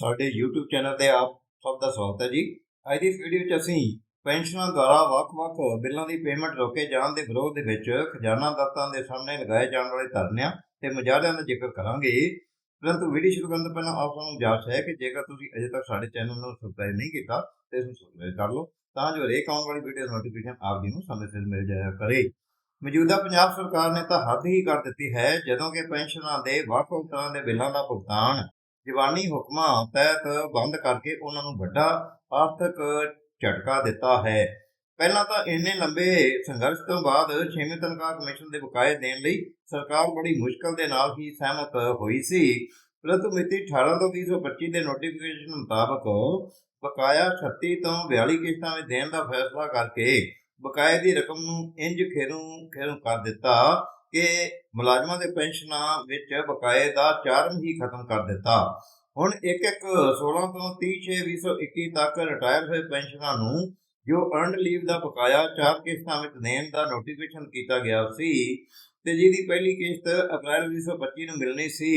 ਸਾਡੇ YouTube channel ਤੇ ਆਪ ਸਭ ਦਾ ਸਵਾਗਤ ਹੈ ਜੀ। ਅੱਜ ਦੀ ਵੀਡੀਓ 'ਚ ਅਸੀਂ ਪੈਨਸ਼ਨਾਂ ਦੁਆਰਾ ਵੱਖ-ਵੱਖ ਬਿੱਲਾਂ ਦੀ ਪੇਮੈਂਟ ਰੋਕੇ ਜਾਣ ਦੇ ਵਿਰੋਧ ਦੇ ਵਿੱਚ ਖਜ਼ਾਨਾ ਦਫ਼ਤਰਾਂ ਦੇ ਸਾਹਮਣੇ ਲਗਾਏ ਜਾਣ ਵਾਲੇ ਧਰਨਿਆਂ ਤੇ ਮੁਜ਼ਾਹਰਿਆਂ ਦਾ ਜ਼ਿਕਰ ਕਰਾਂਗੇ। ਪਰੰਤੂ ਵੀਡੀਓ ਸ਼ੁਰੂ ਕਰਨ ਤੋਂ ਪਹਿਲਾਂ ਆਪ ਨੂੰ ਗੁਜ਼ਾਰਿਸ਼ ਹੈ ਕਿ ਜੇਕਰ ਤੁਸੀਂ ਅਜੇ ਤੱਕ ਸਾਡੇ ਚੈਨਲ ਨੂੰ ਸਬਸਕ੍ਰਾਈਬ ਨਹੀਂ ਕੀਤਾ ਤੇ ਇਸ ਨੂੰ ਸਬਸਕ੍ਰਾਈਬ ਕਰ ਲਓ, ਤਾਂ ਜੋ ਹਰੇਕ ਆਉਣ ਵਾਲੀ ਵੀਡੀਓ ਦਾ ਨੋਟੀਫਿਕੇਸ਼ਨ ਆਪ ਜੀ ਨੂੰ ਸਮੇਂ ਸਿਰ ਮਿਲ ਜਾਇਆ ਕਰੇ। ਮੌਜੂਦਾ ਪੰਜਾਬ ਸਰਕਾਰ ਨੇ ਤਾਂ ਹੱਦ ਹੀ ਕਰ ਦਿੱਤੀ ਹੈ ਜਦੋਂ ਕਿ ਪੈਨਸ਼ਨਾਂ ਦੇ ਵੱਖ-ਵੱਖ ਤਰ੍ਹਾਂ ਦੇ ਬਿੱਲਾਂ ਦਾ ਭੁਗਤਾਨ ਦੀਵਾਨੀ ਹੁਕਮਾਂ ਤਹਿਤ ਬੰਦ ਕਰਕੇ ਉਹਨਾਂ ਨੂੰ ਵੱਡਾ ਆਰਥਿਕ ਝਟਕਾ ਦਿੱਤਾ ਹੈ। ਪਹਿਲਾਂ ਤਾਂ ਇੰਨੇ ਲੰਬੇ ਸੰਘਰਸ਼ ਤੋਂ ਬਾਅਦ ਛੇਵੀਂ ਤਨਖਾਹ ਕਮਿਸ਼ਨ ਦੇ ਬਕਾਏ ਦੇਣ ਲਈ ਸਰਕਾਰ ਬੜੀ ਮੁਸ਼ਕਲ ਦੇ ਨਾਲ ਹੀ ਸਹਿਮਤ ਹੋਈ ਸੀ। ਪਰੰਤੂ ਮਿਤੀ 18 ਤੋਂ 2025 ਦੇ ਨੋਟੀਫਿਕੇਸ਼ਨ ਮੁਤਾਬਕ ਬਕਾਇਆ 36 ਤੋਂ 42 ਕਿਸ਼ਤਾਂ ਵਿੱਚ ਦੇਣ ਦਾ ਫੈਸਲਾ ਕਰਕੇ ਬਕਾਏ ਦੀ ਰਕਮ ਨੂੰ ਇੰਜ ਖੇਰੂ ਖੇਰੂ ਕਰ ਦਿੱਤਾ। ਕਿ ਮੁਲਾਜ਼ਮਾਂ ਦੇ ਪੈਨਸ਼ਨਾਂ ਵਿੱਚ ਬਕਾਏ ਦਾ ਚਾਰਮ ਹੀ ਖਤਮ ਕਰ ਦਿੱਤਾ। ਹੁਣ ਇੱਕ ਇੱਕ 16 ਤੋਂ 30 6 2021 ਤੱਕ ਰਿਟਾਇਰ ਹੋਏ ਪੈਨਸ਼ਨਾਂ ਨੂੰ ਜੋ ਅਰਨਡ ਲੀਵ ਦਾ ਬਕਾਇਆ ਚਾਰ ਕਿਸ਼ਤਾਂ ਵਿੱਚ ਦੇਣ ਦਾ ਨੋਟੀਫਿਕੇਸ਼ਨ ਕੀਤਾ ਗਿਆ ਸੀ ਤੇ ਜਿਹਦੀ ਪਹਿਲੀ ਕਿਸ਼ਤ ਅਪ੍ਰੈਲ 2025 ਨੂੰ ਮਿਲਣੀ ਸੀ,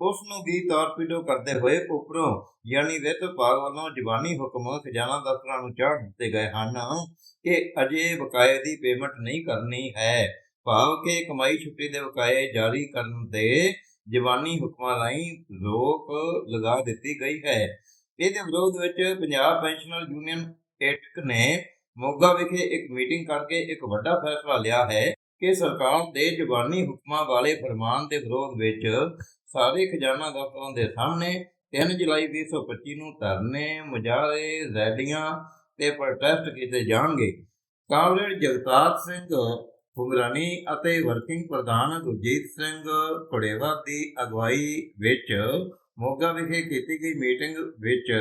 ਉਸ ਨੂੰ ਵੀ ਤੌਰਪੀਡੋ ਕਰਦੇ ਹੋਏ ਉਪਰੋਂ ਯਾਨੀ ਵਿੱਤ ਵਿਭਾਗ ਵੱਲੋਂ ਜ਼ਬਾਨੀ ਹੁਕਮ ਖਜ਼ਾਨਾ ਦਫ਼ਤਰਾਂ ਨੂੰ ਚਾੜ ਦਿੱਤੇ ਗਏ ਹਨ ਕਿ ਅਜੇ ਬਕਾਏ ਦੀ ਪੇਮੈਂਟ ਨਹੀਂ ਕਰਨੀ ਹੈ। ਭਾਵ ਕਿ ਕਮਾਈ ਛੁੱਟੀ ਦੇ ਬਕਾਏ ਜਾਰੀ ਕਰਨ ਦੇ ਜਵਾਨੀ ਹੁਕਮਾਂ ਰਾਹੀਂ ਰੋਕ ਲਗਾ ਦਿੱਤੀ ਗਈ ਹੈ। ਇਹਦੇ ਵਿਰੋਧ ਵਿੱਚ ਪੰਜਾਬ ਪੈਨਸ਼ਨਰ ਯੂਨੀਅਨ ਏਟਕ ਨੇ ਮੋਗਾ ਵਿਖੇ ਇੱਕ ਮੀਟਿੰਗ ਕਰਕੇ ਇੱਕ ਵੱਡਾ ਫੈਸਲਾ ਲਿਆ ਹੈ ਕਿ ਸਰਕਾਰ ਦੇ ਜਵਾਨੀ ਹੁਕਮਾਂ ਵਾਲੇ ਫਰਮਾਨ ਦੇ ਵਿਰੋਧ ਵਿੱਚ ਸਾਰੇ ਖਜ਼ਾਨਾ ਦਫ਼ਤਰਾਂ ਦੇ ਸਾਹਮਣੇ 3 ਜੁਲਾਈ 2025 ਨੂੰ ਧਰਨੇ, ਮੁਜ਼ਾਹਰੇ, ਰੈਲੀਆਂ ਤੇ ਪ੍ਰੋਟੈਸਟ ਕੀਤੇ ਜਾਣਗੇ। ਕਾਮਰੇਡ ਜਗਤਾਰ ਸਿੰਘ ਹੁੰਗਰਾਣੀ ਅਤੇ ਵਰਕਿੰਗ ਪ੍ਰਧਾਨ ਗੁਰਜੀਤ ਸਿੰਘ ਘੜੇਵਾ ਦੀ ਅਗਵਾਈ ਵਿੱਚ ਮੋਗਾ ਵਿਖੇ ਕੀਤੀ ਗਈ ਮੀਟਿੰਗ ਵਿੱਚ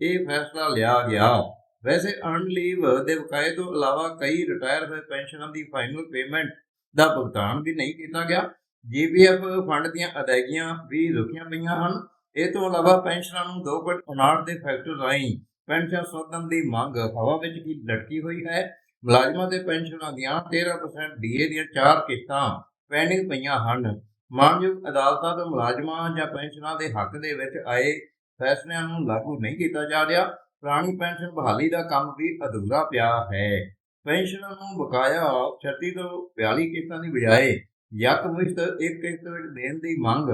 ਇਹ ਫੈਸਲਾ ਲਿਆ ਗਿਆ। ਵੈਸੇ ਅਰਨ ਲੀਵ ਦੇ ਬਕਾਏ ਤੋਂ ਇਲਾਵਾ ਕਈ ਰਿਟਾਇਰ ਹੋਏ ਪੈਨਸ਼ਨਾਂ ਦੀ ਫਾਈਨਲ ਪੇਮੈਂਟ ਦਾ ਭੁਗਤਾਨ ਵੀ ਨਹੀਂ ਕੀਤਾ ਗਿਆ। ਜੀਪੀਐਫ ਫੰਡ ਦੀਆਂ ਅਦਾਇਗੀਆਂ ਵੀ ਰੁਕੀਆਂ ਪਈਆਂ ਹਨ। ਇਹ ਤੋਂ ਇਲਾਵਾ ਪੈਨਸ਼ਨਾਂ ਨੂੰ 2.59 ਦੇ ਫੈਕਟਰ ਰਾਹੀਂ ਪੈਨਸ਼ਨ ਸੋਧਣ ਦੀ ਮੰਗ ਹਵਾ ਵਿੱਚ ਕੀ ਲਟਕੀ ਹੋਈ ਹੈ ਮੁਲਾਜ਼ਮਾਂ ਦੇ ਪੈਨਸ਼ਨਾਂ ਦੀਆਂ 13% ਡੀਏ ਦੀਆਂ ਚਾਰ ਕਿਸ਼ਤਾਂ ਪੈਂਡਿੰਗ ਪਈਆਂ ਹਨ। ਮਾਨਯੋਗ ਅਦਾਲਤਾਂ ਤੋਂ ਮੁਲਾਜ਼ਮਾਂ ਜਾਂ ਪੈਨਸ਼ਨਾਂ ਦੇ ਹੱਕ ਦੇ ਵਿੱਚ ਆਏ ਫੈਸਲਿਆਂ ਨੂੰ ਲਾਗੂ ਨਹੀਂ ਕੀਤਾ ਜਾ ਰਿਹਾ। ਪੁਰਾਣੀ ਪੈਨਸ਼ਨ ਬਹਾਲੀ ਦਾ ਕੰਮ ਵੀ ਅਧੂਰਾ ਪਿਆ ਹੈ। ਪੈਨਸ਼ਨਾਂ ਨੂੰ ਬਕਾਇਆ 36 ਤੋਂ 42 ਕਿਸ਼ਤਾਂ ਦੀ ਬਜਾਏ ਯਕ ਮੁਸ਼ਤ ਇੱਕ ਕਿਸ਼ਤ ਵਿੱਚ ਦੇਣ ਦੀ ਮੰਗ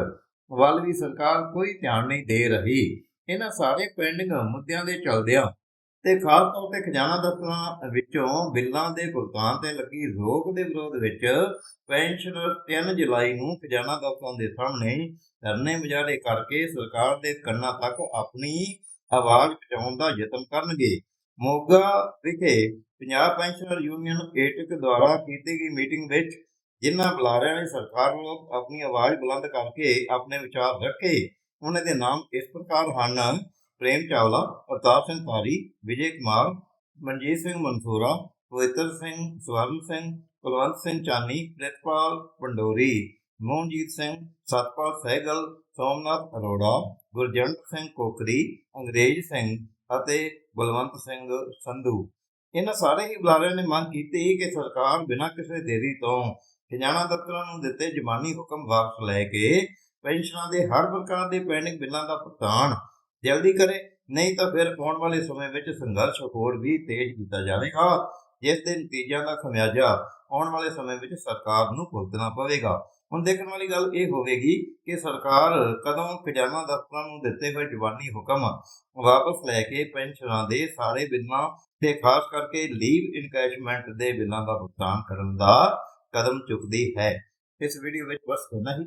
ਵੱਲ ਵੀ ਸਰਕਾਰ ਕੋਈ ਧਿਆਨ ਨਹੀਂ ਦੇ ਰਹੀ। ਇਹਨਾਂ ਸਾਰੇ ਪੈਂਡਿੰਗ ਮੁੱਦਿਆਂ ਦੇ ਚਲਦਿਆਂ ਤੇ ਖਾਸ ਤੌਰ ਤੇ ਖਜ਼ਾਨਾ ਦਫ਼ਤਰਾਂ ਵਿੱਚੋਂ ਬਿੱਲਾਂ ਦੇ ਭੁਗਤਾਨ ਤੇ ਲੱਗੀ ਰੋਕ ਦੇ ਵਿਰੋਧ ਵਿੱਚ ਪੈਨਸ਼ਨਰ 3 ਜੁਲਾਈ ਨੂੰ ਖਜ਼ਾਨਾ ਦਫ਼ਤਰਾਂ ਦੇ ਸਾਹਮਣੇ ਧਰਨੇ ਮੁਜ਼ਾਹਰੇ ਕਰਕੇ ਸਰਕਾਰ ਦੇ ਕੰਨਾਂ ਤੱਕ ਆਪਣੀ ਆਵਾਜ਼ ਪਹੁੰਚਾਉਣ ਦਾ ਯਤਨ ਕਰਨਗੇ। ਮੋਗਾ ਵਿਖੇ ਪੰਜਾਬ ਪੈਨਸ਼ਨਰ ਯੂਨੀਅਨ ਏਟਕ ਦੁਆਰਾ ਕੀਤੀ ਗਈ ਮੀਟਿੰਗ ਵਿੱਚ ਜਿਨ੍ਹਾਂ ਬੁਲਾਰਿਆਂ ਨੇ ਸਰਕਾਰ ਨੂੰ ਆਪਣੀ ਆਵਾਜ਼ ਬੁਲੰਦ ਕਰਕੇ ਆਪਣੇ ਵਿਚਾਰ ਰੱਖੇ, ਉਹਨਾਂ ਦੇ ਨਾਮ ਇਸ ਪ੍ਰਕਾਰ ਹਨ। ਪ੍ਰੇਮ ਚਾਵਲਾ, ਅਵਤਾਰ ਸਿੰਘ ਪਾਰੀ ਵਿਜੇ ਕੁਮਾਰ, ਮਨਜੀਤ ਸਿੰਘ ਮਨਸੂਰਾ, ਪਵਿੱਤਰ ਸਿੰਘ ਸਵਰਨ ਸਿੰਘ, ਕੁਲਵੰਤ ਸਿੰਘ ਚਾਨੀ, ਪ੍ਰਿਤਪਾਲ ਪੰਡੋਰੀ, ਮੋਹਨਜੀਤ ਸਿੰਘ, ਸਤਪਾਲ ਸਹਿਗਲ, ਸੋਮਨਾਥ ਅਰੋੜਾ, ਗੁਰਜੰਟ ਸਿੰਘ ਕੋਕਰੀ, ਅੰਗਰੇਜ਼ ਸਿੰਘ ਅਤੇ ਬਲਵੰਤ ਸਿੰਘ ਸੰਧੂ। ਇਹਨਾਂ ਸਾਰੇ ਹੀ ਬੁਲਾਰਿਆਂ ਨੇ ਮੰਗ ਕੀਤੀ ਕਿ ਸਰਕਾਰ ਬਿਨਾਂ ਕਿਸੇ ਦੇਰੀ ਤੋਂ ਖਜ਼ਾਨਾ ਦਫ਼ਤਰਾਂ ਨੂੰ ਦਿੱਤੇ ਜ਼ਮਾਨੀ ਹੁਕਮ ਵਾਪਸ ਲੈ ਕੇ ਪੈਨਸ਼ਨਾਂ ਦੇ ਹਰ ਪ੍ਰਕਾਰ ਦੇ ਪੈਂਡਿੰਗ ਬਿੱਲਾਂ ਦਾ ਭੁਗਤਾਨ ਜਲਦੀ ਕਰੇ, ਨਹੀਂ ਤਾਂ ਫਿਰ ਆਉਣ ਵਾਲੇ ਸਮੇਂ ਵਿੱਚ ਸੰਘਰਸ਼ ਹੋਰ ਵੀ ਤੇਜ਼ ਕੀਤਾ ਜਾਵੇਗਾ, ਜਿਸ ਦੇ ਨਤੀਜਿਆਂ ਦਾ ਖਮਿਆਜਾ ਆਉਣ ਵਾਲੇ ਸਮੇਂ ਵਿੱਚ ਸਰਕਾਰ ਨੂੰ ਭੁਗਤਣਾ ਪਵੇਗਾ। ਹੁਣ ਦੇਖਣ ਵਾਲੀ ਗੱਲ ਇਹ ਹੋਵੇਗੀ ਕਿ ਸਰਕਾਰ ਕਦੋਂ ਖਜ਼ਾਨਾ ਦਫ਼ਤਰਾਂ ਨੂੰ ਦਿੱਤੇ ਹੋਏ ਜਵਾਨੀ ਹੁਕਮ ਵਾਪਸ ਲੈ ਕੇ ਪੈਨਸ਼ਨਾਂ ਦੇ ਸਾਰੇ ਬਿੱਲਾਂ ਤੇ ਖਾਸ ਕਰਕੇ ਲੀਵ ਇਨਕੈਸ਼ਮੈਂਟ ਦੇ ਬਿੱਲਾਂ ਦਾ ਭੁਗਤਾਨ ਕਰਨ ਦਾ ਕਦਮ ਚੁੱਕਦੀ ਹੈ। ਇਸ ਵੀਡੀਓ ਵਿੱਚ ਬਸ ਇੰਨਾ ਹੀ।